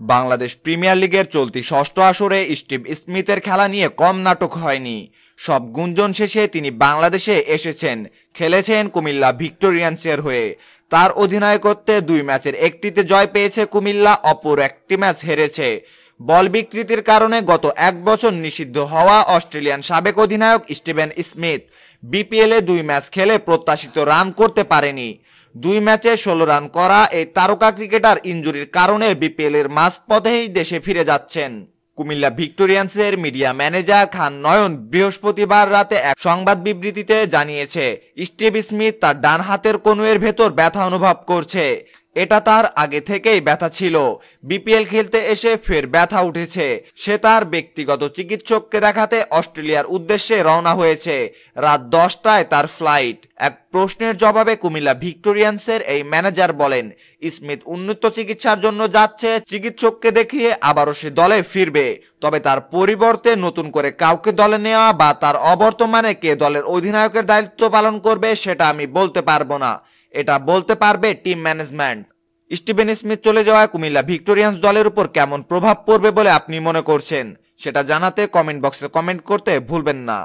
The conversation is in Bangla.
বাংলাদেশ প্রিমিয়ার লিগের চলতি ষষ্ঠ আসরে স্টিভ স্মিথের খেলা নিয়ে কম নাটক হয়নি। সব গুঞ্জন শেষে তিনি বাংলাদেশে এসেছেন, খেলেছেন কুমিল্লা ভিক্টোরিয়ান্সের হয়ে। তার অধিনায়কত্বে দুই ম্যাচের একটিতে জয় পেয়েছে কুমিল্লা, অপর একটি ম্যাচ হেরেছে। বল বিকৃতির কারণে গত এক বছর নিষিদ্ধ হওয়া অস্ট্রেলিয়ান সাবেক অধিনায়ক স্টিভেন স্মিথ বিপিএলে দুই ম্যাচ খেলে প্রত্যাশিত রান করতে পারেনি। দুই ম্যাচে ষোলো রান করা এই তারকা ক্রিকেটার ইঞ্জুরির কারণে বিপিএলের মাঝপথেই দেশে ফিরে যাচ্ছেন। কুমিল্লা ভিক্টোরিয়ান্সের মিডিয়া ম্যানেজার খান নয়ন বৃহস্পতিবার রাতে এক সংবাদ বিবৃতিতে জানিয়েছে, স্টিভ স্মিথ তার ডান হাতের কনুয়ের ভেতর ব্যথা অনুভব করছে। এটা তার আগে থেকেই ব্যথা ছিল। বিপিএল খেলতে এসে ফের ব্যথা উঠেছে। সে তার ব্যক্তিগত চিকিৎসককে দেখাতে অস্ট্রেলিয়ার উদ্দেশ্যে রওনা হয়েছে। রাত দশটায় তার ফ্লাইট। এক প্রশ্নের জবাবে কুমিল্লা ভিক্টোরিয়ান্সের এই ম্যানেজার বলেন, স্মিথ উন্নত চিকিৎসার জন্য যাচ্ছে, চিকিৎসককে দেখিয়ে আবারও সে দলে ফিরবে। তবে তার পরিবর্তে নতুন করে কাউকে দলে নেওয়া বা তার অবর্তমানে কে দলের অধিনায়কের দায়িত্ব পালন করবে সেটা আমি বলতে পারব না। এটা বলতে পারবে টিম ম্যানেজমেন্ট। স্টিভেন স্মিথ চলে যাওয়ায় কুমিল্লা ভিক্টোরিয়ান্স দলের উপর কেমন প্রভাব পড়বে বলে আপনি মনে করছেন? সেটা জানাতে কমেন্ট বক্সে কমেন্ট করতে ভুলবেন না।